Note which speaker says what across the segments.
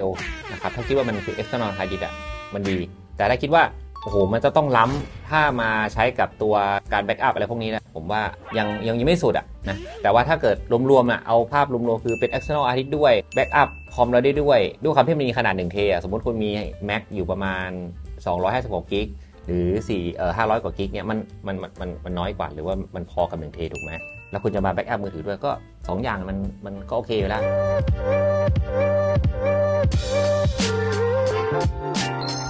Speaker 1: ร็วนะครับถ้าคิดว่ามันคือ external hard disk อะมันดี แต่ถ้าคิดว่าโอ้โหมันจะต้องล้ำถ้ามาใช้กับตัวการแบ็กอัพอะไรพวกนี้นะผมว่ายังยังยังไม่สุดอะนะแต่ว่าถ้าเกิดรวมๆอะเอาภาพรวมๆคือเป็น external hard disk ด้วยแบ็กอัพคอมเราได้ด้วย ด้วยความที่มันมีขนาด1เทอะสมมติคุณมี Mac อยู่ประมาณ 256กิกหรือ4เอ่อ500 กว่ากิกเนี่ยมันมันมันมันน้อยกว่าหรือว่ามันพอกับ1เทถูกไหมแล้วคุณจะมาแบ็กอัพมือถือด้วยก็ 2 อย่างมันมันก็โอเคอยู่แล้ว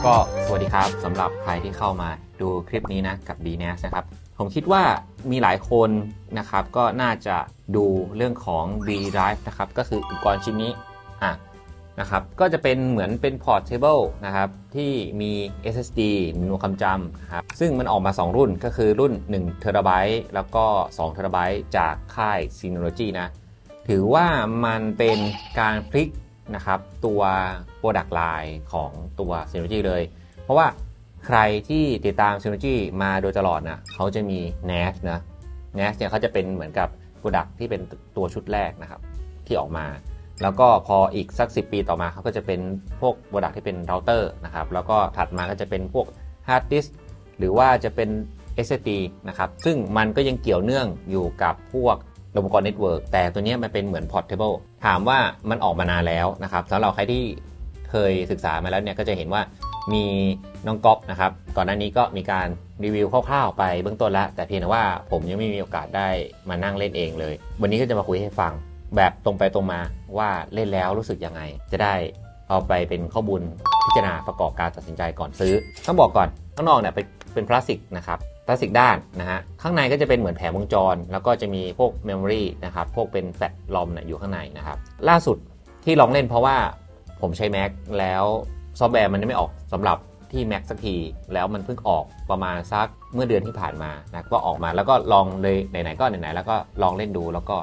Speaker 1: ก็สวัสดีครับสำหรับใครที่เข้ามาดูคลิปนี้นะกับ d n a s นะครับ ผมคิดว่ามีหลายคนนะครับ ก็น่าจะดูเรื่องของ B Drive นะครับ ก็คืออุปกรณ์ชิ้นนี้อะนะครับก็จะเป็นเหมือนเป็น Portable นะครับที่มี SSD มีหน่วยความจำครับซึ่งมันออกมา 2 รุ่นก็คือรุ่น1 t b แล้วก็2 t b จากค่าย Synology นะ ถือว่ามันเป็นการพลิก นะครับตัว Product Line ของตัว Synology เลย เพราะว่าใครที่ติดตาม Synology มาโดยตลอดนะเขาจะมี NAS นะ NAS เนี่ยเขาจะเป็นเหมือนกับ Product ที่เป็นตัวชุดแรกนะครับที่ออกมา แล้วก็พออีกสัก 10 ปีต่อมาเขาก็จะเป็นพวก Product ที่เป็นเราเตอร์นะครับแล้วก็ถัดมาก็จะเป็นพวก Hard Disk หรือว่าจะเป็น SSD นะครับซึ่งมันก็ยังเกี่ยวเนื่องอยู่กับพวก อุปกรณ์เน็ตเวิร์กแต่ตัวนี้มันเป็นเหมือน portable ถามว่ามันออกมานานแล้วนะครับสำหรับใครที่เคยศึกษามาแล้วเนี่ยก็จะเห็นว่ามีน้องก๊อฟนะครับก่อนหน้านี้ก็มีการรีวิวคร่าวๆไปเบื้องต้นแล้ว แต่เพียงแต่ว่าผมยังไม่มีโอกาสได้มานั่งเล่นเองเลย วันนี้ก็จะมาคุยให้ฟังแบบตรงไปตรงมาว่าเล่นแล้วรู้สึกยังไง จะได้เอาไปเป็นข้อมูลพิจารณาประกอบการตัดสินใจก่อนซื้อ ต้องบอกก่อนข้างนอกเนี่ยไป เป็นพลาสติกนะครับพลาสติกด้านนะฮะข้างในก็จะเป็นเหมือนแผงวงจร แล้วก็จะมีพวกเมมโมรีนะครับพวกเป็นแฟลชลอมเนี่ยอยู่ข้างในนะครับล่าสุดที่ลองเล่นเพราะว่าผมใช้ Mac แล้วซอฟต์แวร์มันไม่ออกสำหรับที่ Mac สักที แล้วมันเพิ่งออกประมาณสักเมื่อเดือนที่ผ่านมานะก็ออกมาแล้วก็ลองเลยไหนๆก็ไหนๆแล้วก็ลองเล่นดูแล้วก็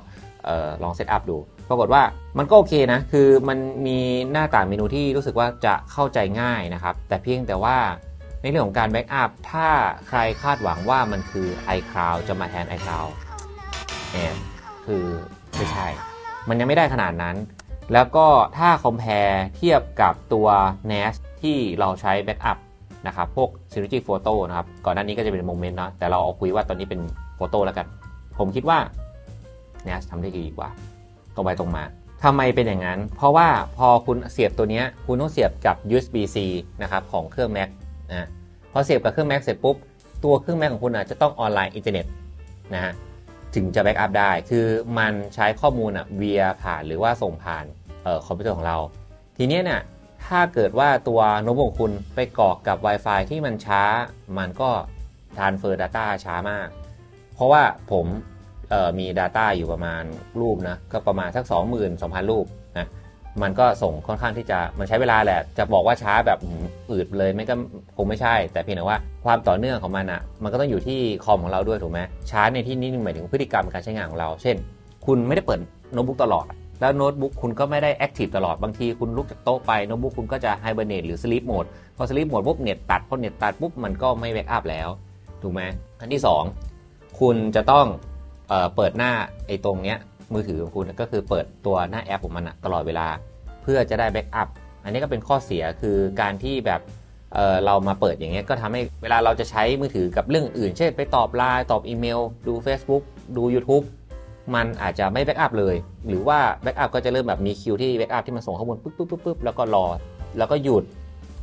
Speaker 1: ลองเซตอัพดู ปรากฏว่ามันก็โอเคนะ คือมันมีหน้าต่างเมนูที่รู้สึกว่าจะเข้าใจง่ายนะครับ แต่เพียงแต่ว่า ในเรื่องของการแบ็กอัพถ้าใครคาดหวังว่ามันคือ iCloud จะมาแทน iCloud เนี่ยคือไม่ใช่ มันยังไม่ได้ขนาดนั้น แล้วก็ถ้าคอมเพลเทียบกับตัว NAS ที่เราใช้แบ็กอัพนะครับพวก Synology Photo นะครับก่อนหน้านี้ก็จะเป็นโมเมนต์นะแต่เราเอาคุยว่าตอนนี้เป็นโฟโต้แล้วกัน ผมคิดว่า NAS ทำได้ดีกว่า ตรงไปตรงมาทำไมเป็นอย่างนั้น เพราะว่าพอคุณเสียบตัวนี้คุณต้องเสียบกับ USB-C นะครับของเครื่อง Mac นะพอเสียบกับเครื่อง Mac เสร็จปุ๊บ ตัวเครื่อง Mac ของคุณจะต้องออนไลน์อินเทอร์เน็ตนะฮะถึงจะแบ็กอัพได้ คือมันใช้ข้อมูลอะเวียผ่านหรือว่าส่งผ่านออคอมพิวเตอร์ของเรา ทีนี้เนี่ยถ้าเกิดว่าตัวโน้ตบุ๊กคุณไปกรอกกับ Wi-Fi ที่มันช้า มันก็ transfer data ช้ามาก เพราะว่าผมมี Data อยู่ประมาณรูปนะ ก็ประมาณสัก22,000 รูป มันก็ส่งค่อนข้างที่จะมันใช้เวลาแหละ จะบอกว่าช้าแบบอืดเลยไม่ก็คงไม่ใช่ แต่เพียงแต่ว่าความต่อเนื่องของมันอะ่ะมันก็ต้องอยู่ที่คอมของเราด้วยถูกไหมช้าในที่นี้หมายถึงพฤติกรรมการใช้งานของเรา เช่น คุณไม่ได้เปิดโน้ตบุ๊กตลอด แล้วโน้ตบุ๊กคุณก็ไม่ได้แอคทีฟตลอดบางทีคุณลุกจากโต๊ะไปโน้ตบุ๊กคุณก็จะไฮเบอร์เนตหรือสลีปโหมดพอสลีปโหมดปุ๊บเน็ตตัดพอเน็ตตัดปุ๊บมันก็ไม่แบ็กอัพแล้วถูกไหมอันที่ 2 คุณจะต้องเปิดหน้าไอ้ตรงเนี้ย มือถือของคุณก็คือเปิดตัวหน้าแอปของมันตลอดเวลา เพื่อจะได้แบ็กอัพอันนี้ก็เป็นข้อเสียคือการที่แบบเเรามาเปิดอย่างเงี้ยก็ทำให้เวลาเราจะใช้มือถือกับเรื่องอื่น เช่นไปตอบไลน์ตอบอีเมล ดู Facebook ดู YouTube มันอาจจะไม่แบ็กอัพเลย หรือว่าแบ็กอัพก็จะเริ่มแบบมีคิวที่แบ็กอัพที่มันส่งข้อมูลปุ๊บปุ๊บปุ๊บปุ๊บแล้วก็รอ แล้วก็หยุด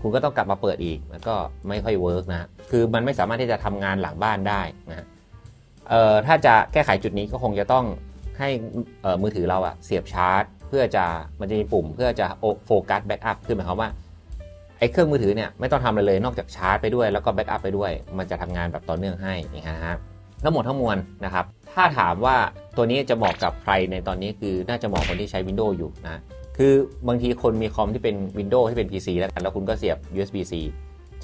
Speaker 1: คุณก็ต้องกลับมาเปิดอีกแล้วก็ไม่ค่อยเวิร์กนะ คือมันไม่สามารถที่จะทำงานหลังบ้านได้นะเอ่อถ้าจะแก้ไขจุดนี้ก็คงจะต้อง ให้มือถือเราอะเสียบชาร์จ เพื่อจะมันจะมีปุ่มเพื่อจะโฟกัสแบ็กอัพคือหมายความว่าไอ้เครื่องมือถือเนี่ยไม่ต้องทำอะไรเลยนอกจากชาร์จไปด้วย แล้วก็แบ็กอัพไปด้วย มันจะทำงานแบบต่อเนื่องให้นี่ฮะทั้งหมดทั้งมวลนะครับ ถ้าถามว่าตัวนี้จะเหมาะกับใครในตอนนี้คือน่าจะเหมาะคนที่ใช้ Windows อยู่นะคือบางทีคนมีคอมที่เป็น Windows ที่เป็น PC แล้วกันแล้วคุณก็เสียบ USB-C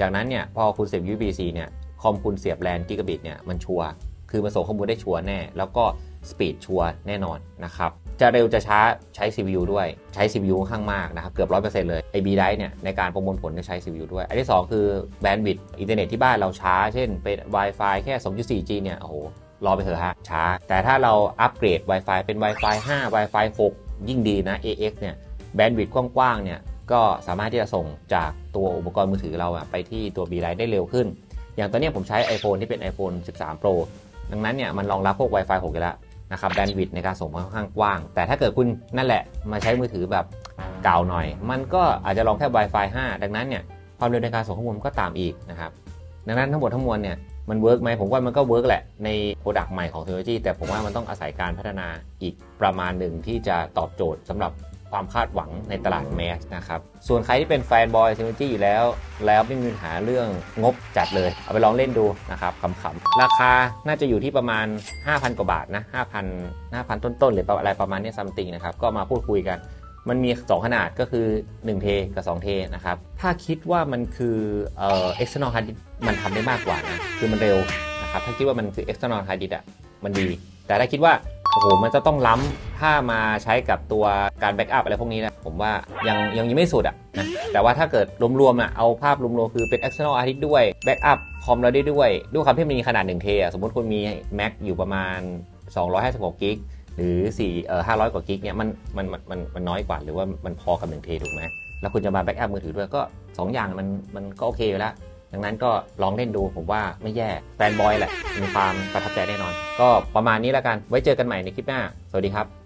Speaker 1: จากนั้นเนี่ยพอคุณเสียบ USB-C เนี่ยคอมคุณเสียบแลนกิกะบิตเนี่ยมันชัวร์คือมันส่งข้อมูลได้ชัวร์แน่ แล้วก็ สปีดชัวร์แน่นอนนะครับจะเร็วจะช้าใช้ CPU ด้วยใช้ CPU ข้างมากนะครับเกือบ 100%เลยไอบีไดเนี่ยในการประมวลผลจะใช้ CPU ด้วย อันที่ 2 คือแบนด์วิดต์อินเทอร์เน็ตที่บ้านเราช้า เช่นเป็น Wi-Fi แค่ 2.4G เนี่ยโอ้โหรอไปเถอะฮะช้า แต่ถ้าเราอัปเกรด Wi-Fi เป็น Wi-Fi 5 Wi-Fi 6 ยิ่งดีนะ AX เนี่ยแบนด์วิดต์กว้างๆเนี่ยก็สามารถที่จะส่งจากตัวอุปกรณ์มือถือเราไปที่ตัว b l i g h t ได้เร็วขึ้น อย่างตอนนี้ผมใช้ iPhone ที่เป็น iPhone 13 Pro ดังนั้นเนี่ยมันรองรับพวก Wi-Fi 6อยู่แล้ว นะครับแบนด์วิดในการส่งมันค่อนข้างกว้าง แต่ถ้าเกิดคุณนั่นแหละมาใช้มือถือแบบเก่าหน่อย มันก็อาจจะรองแค่ Wi-Fi 5 ดังนั้นเนี่ยความเร็วในการส่งข้อมูลก็ตามอีกนะครับดังนั้นทั้งหมดทั้งมวลเนี่ยมันเวิร์กไหมผมว่ามันก็เวิร์กแหละในโปรดักต์ใหม่ของเทคโนโลยีแต่ผมว่ามันต้องอาศัยการพัฒนาอีกประมาณหนึ่งที่จะตอบโจทย์สำหรับ ความคาดหวังในตลาดแมสนะครับ ส่วนใครที่เป็นแฟนบอยเทคโนโลยีอยู่แล้ว แล้วไม่มีปัญหาเรื่องงบจัดเลย เอาไปลองเล่นดูนะครับขำๆ ราคาน่าจะอยู่ที่ประมาณ 5,000 กว่าบาทนะ5,000 5,000 ต้นๆหรืออะไรประมาณนี้ซัมติงนะครับ ก็มาพูดคุยกันมันมี 2 ขนาดก็คือ 1 เทกับ 2 เทนะครับ ถ้าคิดว่ามันคือเอ่อ external hard disk มันทำได้มากกว่านะ คือมันเร็วนะครับ ถ้าคิดว่ามันคือ external hard disk อะ มันดี แต่ถ้าคิดว่า โอ้โห มันจะต้องล้ำถ้ามาใช้กับตัวการแบ็กอัพอะไรพวกนี้นะ ผมว่ายังยังยังไม่สุดอะนะแต่ว่าถ้าเกิดรวมๆอะเอาภาพรวมๆคือเป็น external hard disk ด้วยแบ็กอัพคอมเราได้ด้วย ด้วยความที่มันมีขนาด1เทอะสมมติคุณมี Mac อยู่ประมาณ 256กิกหรือ4เอ่อ500 กว่ากิกเนี่ยมันมันมันมันน้อยกว่าหรือว่ามันพอกับ1เทถูกไหมแล้วคุณจะมาแบ็กอัพมือถือด้วยก็ 2 อย่างมันมันก็โอเคอยู่แล้ว ดังนั้นก็ลองเล่นดูผมว่าไม่แย่แฟนบอยแหละมีความประทับใจแน่นอน ก็ประมาณนี้แล้วกันไว้เจอกันใหม่ในคลิปหน้า สวัสดีครับ